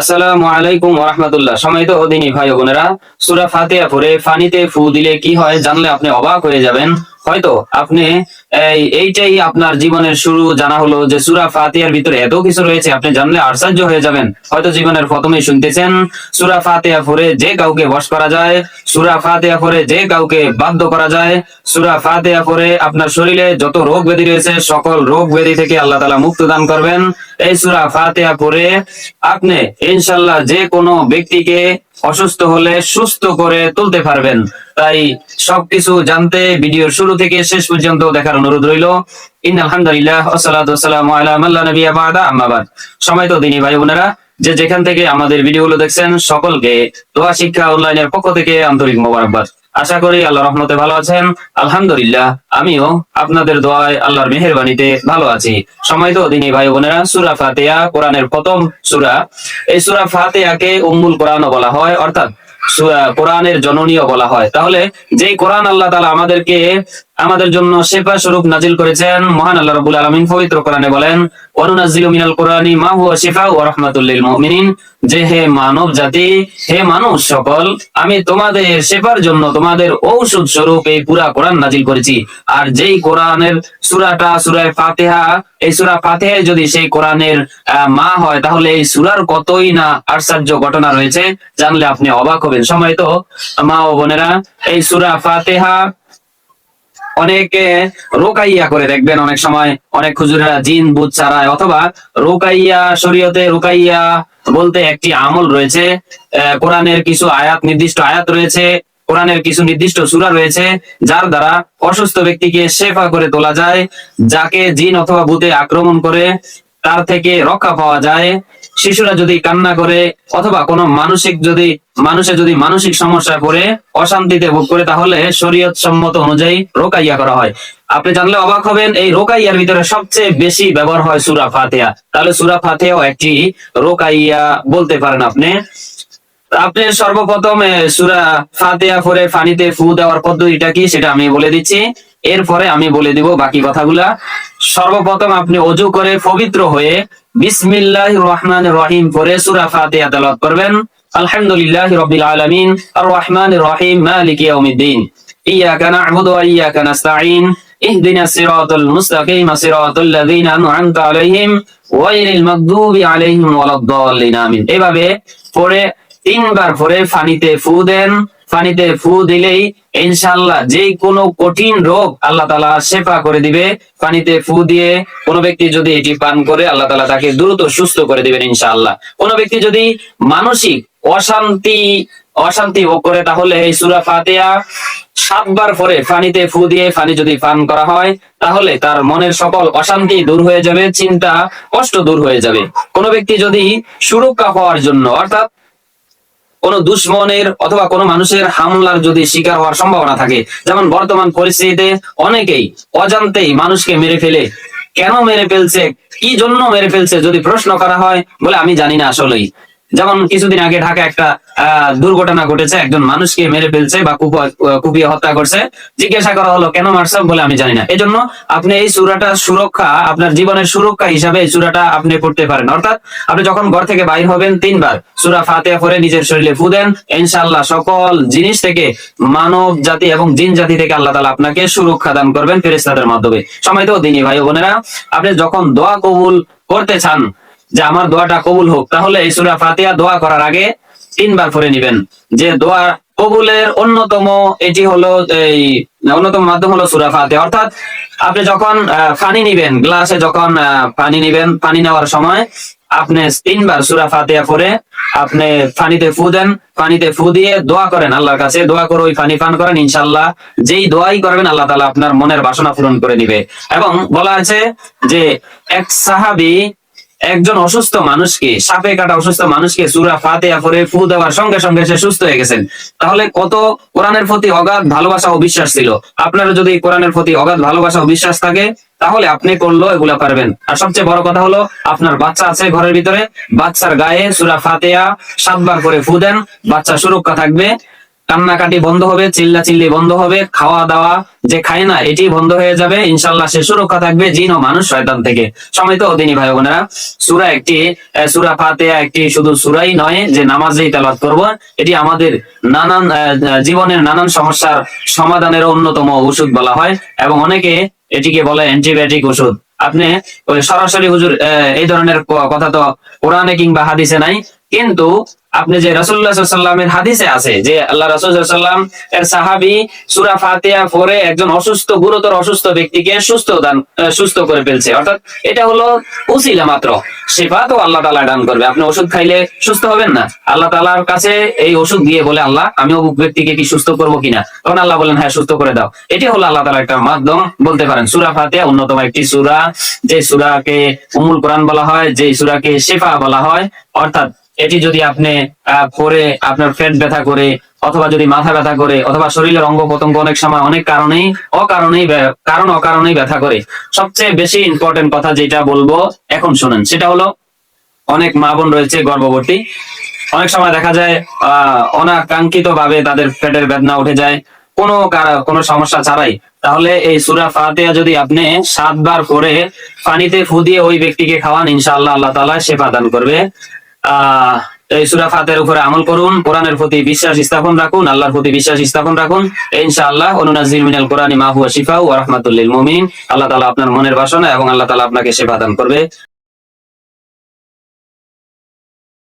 আসসালামু আলাইকুম রহমতুল্লাহ সময় তো দিনী ভাই বোনেরা, সুরা ফাতে পরে ফানিতে ফু দিলে কি হয় জানলে আপনি অবাক হয়ে যাবেন। হয়তো আপনি এইটাই আপনার জীবনের শুরু, জানা হলো যে সুরা ফাতিহার ভিতরে এত কিছু রয়েছে, আপনি জানলে আশ্চর্য হয়ে যাবেন। হয়তো জীবনের প্রথমেই শুনতেছেন, সুরা ফাতিহা পরে যে কাউকে বশ করা যায়, সুরা ফাতিহা পরে যে কাউকে বাধ্য করা যায়, সুরা ফাতিহা পরে আপনার শরীরে যত রোগ ব্যাধি রয়েছে, সকল রোগ ব্যাধি থেকে আল্লাহ তালা মুক্ত দান করবেন। এই সুরা ফাতিহা পরে আপনি ইনশাল্লাহ যে কোনো ব্যক্তিকে অসুস্থ হলে সুস্থ করে তুলতে পারবেন। তাই সবকিছু জানতে ভিডিওর শুরু থেকে শেষ পর্যন্ত দেখার অনুরোধ রইল। ইন আলহামদুলিল্লাহ সময় তো দিনী ভাই বোনেরা, যে যেখান থেকে আমাদের ভিডিওগুলো দেখছেন, সকলকে দোয়া, শিক্ষা, অনলাইনের পক্ষ থেকে আন্তরিক মোবারকবাদ। আশা করি আল্লাহ রহমতে ভালো আছেন। আলহামদুলিল্লাহ, আমিও আপনাদের দোয়ায় আল্লাহর মেহেরবানিতে ভালো আছি। সময় তো দিনী ভাই বোনেরা, সুরা ফাতেহা, কোরআনের প্রথম সুরা। এই সুরা ফাতেহাকে উম্মুল কোরআনও বলা হয়, অর্থাৎ কোরআনের জননীয় বলা হয়। তাহলে যেই কোরআন আল্লাহ তালা আমাদেরকে আমাদের জন্য শেফা স্বরূপ নাজিল করেছেন। মহান আল্লাহ রাব্বুল আলামিন পবিত্র কোরআনে বলেন, ওয়ানুনাজ্জিলু মিনাল কোরআনি মা হুয়া শিফা ওয়া রাহমাতুল লিল যে হে মানব জাতি, হে মানুষ সকল, আমি তোমাদের শেফার জন্য তোমাদের ঔষধ স্বরূপ এই পুরা কোরআন নাজিল করেছি। আর যেই কোরআনের সূরাটা, সূরা ফাতিহা, এই সূরা ফাতিহায় যদি সেই কোরআনের মা হয়, তাহলে এই সূরার কতই না আশ্চর্য ঘটনা রয়েছে, জানলে আপনি অবাক হবেন। সময় তো মা ও বোনেরা, এই সূরা ফাতিহা অনেকে রোকাইয়া করে দেখবেন অনেক সময়, অনেক খুজুরেরা জিন বুধ ছাড়ায় অথবা রোকাইয়া শরীয়তে রোকাইয়া বলতে একটি আমল রয়েছে কোরআনের কিছু আয়াত, নির্দিষ্ট আয়াত রয়েছে, কোরআনের কিছু নির্দিষ্ট সূরা রয়েছে, যার দ্বারা অসুস্থ ব্যক্তিকে শেফা করে তোলা যায়, যাকে জিন অথবা ভূতে আক্রমণ করে তার থেকে রক্ষা পাওয়া যায়। শিশুরা যদি কান্না করে অথবা কোনো মানসিক যদি মানুষের যদি মানসিক সমস্যায় পড়ে অশান্তিতে ভোগ করে, তাহলে শরীয়ত সম্মত অনুযায়ী রোকাইয়া করা হয়। আপনি জানলে অবাক হবেন, এই রোকাইয়ার ভিতরে সবচেয়ে বেশি ব্যবহার হয় সুরা ফাতিহা। তাহলে সুরা ফাতিহাও একটি রোকাইয়া বলতে পারেন আপনি। আপনি সর্বপ্রথম সুরা ফাতিহা পরে পানিতে ফু দেওয়ার পদ্ধতিটা কি সেটা আমি বলে দিচ্ছি। এরপরে আমি বলে দিব বাকি কথাগুলা সর্বপ্রথম আপনি অজু করে পবিত্র হয়ে বিসমিল্লাহ রহমান রহিম পরে সুরা ফাতিহা তেলাওয়াত করবেন আলহামদুলিল্লাহ রবিল আলামিন আর রহমান রহিম মালিক ইয়াউমিদ্দিন ইয়াকা না'বুদু ওয়া ইয়াকা নাস্তাঈন اهدنا الصراط المستقيم صراط الذين أنعمت عليهم غير المغضوب عليهم ولا الضالين آمين এভাবে পরে তিনবার পরে ফানিতে ফু দেন ফানিতে ফু দিলেই ইনশাআল্লাহ যে কোনো কঠিন রোগ আল্লাহ তালা শেফা করে দিবে। পানিতে ফু দিয়ে কোনো ব্যক্তি যদি এটি পান করে, আল্লাহ তালা তাকে দ্রুত সুস্থ করে দিবেন ইনশাআল্লাহ। কোনো ব্যক্তি যদি মানসিক অশান্তি অশান্তি ভোগ করে, তাহলে এই সুরা ফাতিহা সাতবার পরে পানিতে ফু দিয়ে পানি যদি পান করা হয়, তাহলে তার মনের সকল অশান্তি দূর হয়ে যাবে, চিন্তা কষ্ট দূর হয়ে যাবে। কোনো ব্যক্তি যদি সুরক্ষা পাওয়ার জন্য, অর্থাৎ কোন দুশ্মনের অথবা কোনো মানুষের হামলার যদি শিকার হওয়ার সম্ভাবনা থাকে, যেমন বর্তমান পরিস্থিতিতে অনেকেই অজান্তেই মানুষকে মেরে ফেলে। কেন মেরে ফেলছে? কি জন্য মেরে ফেলছে? যদি প্রশ্ন করা হয় বলে আমি জানি না আসলেই। যেমন কিছুদিন আগে ঢাকা একটা দুর্ঘটনা ঘটেছে, একজন মানুষকে মেরে ফেলছে বা কুপিয়ে হত্যা করছে। জিজ্ঞাসা করা হলো, কেন মারছে? বলে আমি জানি না। এজন্য আপনি এই সুরাটা সুরক্ষা, আপনার জীবনের সুরক্ষা হিসাবে এই সুরাটা আপনি পড়তে পারেন। অর্থাৎ আপনি যখন ঘর থেকে বাইর হবেন, তিনবার। সুরা ফাতেহা পরে নিজের শরীরে ফু দেন। ইনশাআল্লাহ সকল জিনিস থেকে, মানব জাতি এবং জিন জাতি থেকে আল্লাহ তালা আপনাকে সুরক্ষা দান করবেন ফেরেশতাদের মাধ্যমে। সময় তো দিনী ভাই বোনেরা, আপনি যখন দোয়া কবুল করতে চান, যে আমার দোয়াটা কবুল হোক, তাহলে এই সুরা ফাতিহা দোয়া করার আগে তিনবার পড়ে নিবেন। যে দোয়া কবুলের অন্যতম, এটি হলো এই, অন্যতম মাধ্যম হলো সুরা ফাতিহা। অর্থাৎ আপনি যখন পানি নিবেন, গ্লাসে যখন পানি নিবেন, পানি নেওয়ার সময় আপনি তিনবার সুরা ফাতিহা করে আপনি পানিতে ফু দেন, পানিতে ফু দিয়ে দোয়া করেন আল্লাহর কাছে। দোয়া করে ওই পানি পান করেন ইনশাল্লাহ যেই দোয়াই করবেন আল্লাহ তালা আপনার মনের বাসনা পূরণ করে দিবে। এবং বলা আছে যে, এক সাহাবী একজন অসুস্থ মানুষকে, সাপে কাটা অসুস্থ মানুষকে সুরা ফাতেহা পরে ফু দেওয়ার সঙ্গে সঙ্গে সে সুস্থ হয়ে গেছেন। তাহলে কত কোরআনের প্রতি অগাধ ভালোবাসা ও বিশ্বাস ছিল? আপনার যদি কোরআনের প্রতি অগাধ ভালোবাসা ও বিশ্বাস থাকে, তাহলে আপনি করলেও এগুলা পারবেন। আর সবচেয়ে বড় কথা হলো, আপনার বাচ্চা আছে ঘরের ভিতরে, বাচ্চার গায়ে সুরা ফাতেহা সাতবার করে ফু দেন, বাচ্চা সুরক্ষা থাকবে। কান্নাকাটি বন্ধ হবে চিল্লা চিল্লি বন্ধ হবে খাওয়া দাওয়া যে খায় না, এটি বন্ধ হয়ে যাবে। ইনশাল্লাহ সে সুরক্ষা থাকবে, জিন ও মানুষ শয়তান থেকে। সময় তো অদিনী ভাই বোনেরা, সুরা একটি সুরা ফাতেহা একটি শুধু সুরাই নয়, যে নামাজেই তেলাওয়াত করব, এটি আমাদের নানান জীবনের নানান সমস্যার সমাধানের অন্যতম ওষুধ বলা হয়, এবং অনেকে এটিকে বলে অ্যান্টিবায়োটিক ওষুধ। আপনি সরাসরি হুজুর এই ধরনের কথা তো কোরআনে কিংবা হাদিসে নাই, কিন্তু আপনি যে রসুল্লাহ সাল্লামের হাদিসে আছে, যে আল্লাহ রসুল্লাহাম এর সাহাবি সুরা ফাতিয়া পরে একজন অসুস্থ, গুরুতর অসুস্থ ব্যক্তিকে সুস্থ দান সুস্থ করে ফেলছে। অর্থাৎ এটা হলো উসিলা মাত্র। সেবা তো আল্লাহ তালা দান করবে। আপনি ওষুধ খাইলে সুস্থ হবেন না? আল্লাহ তালার কাছে এই ওষুধ দিয়ে বলে, আল্লাহ, আমি অমুক ব্যক্তিকে কি সুস্থ করব কিনা? তখন আল্লাহ বলেন হ্যাঁ সুস্থ করে দাও। এটি হলো আল্লাহ তালার একটা মাধ্যম। বলতে পারেন, সুরা ফাতিয়া অন্যতম একটি সুরা, যে সুরাকে উমুল কোরআন বলা হয়, যে সুরাকে শেফা বলা হয়। অর্থাৎ এটি যদি আপনি পরে আপনার পেট ব্যথা করে, অথবা যদি মাথা ব্যথা করে, অথবা শরীরের অঙ্গ প্রত্যঙ্গ অনেক সময় অনেক কারণেই, অকারণেই কারণ অকারণেই ব্যথা করে। সবচেয়ে বেশি ইম্পর্টেন্ট কথা যেটা বলব, এখন শুনেন, সেটা হলো, অনেক মা বোন রয়েছে গর্ভবতী। অনেক সময় দেখা যায় আহ অনাকাঙ্ক্ষিত ভাবে তাদের পেটের বেদনা উঠে যায়। কোনো কোনো সমস্যা ছাড়াই। তাহলে এই সুরা ফাতেহা যদি আপনি সাতবার করে পানিতে ফু দিয়ে ওই ব্যক্তিকে খাওয়ান, ইনশাআল্লাহ আল্লাহ তাআলা সেবা দান করবে। এই সুরা ফাতের উপরে আমল করুন, কোরআনের প্রতি বিশ্বাস স্থাপন রাখুন, আল্লাহর প্রতি বিশ্বাস স্থাপন রাখুন। ইনশাআল্লাহ অনুনাজির মিনাল কোরআন মা হুয়া শিফা ওয়া রাহমাতুল লিল মুমিন আল্লাহ তাআলা আপনার মনের বাসনা এবং আল্লাহ তাআলা আপনাকে সেবা দান করবে।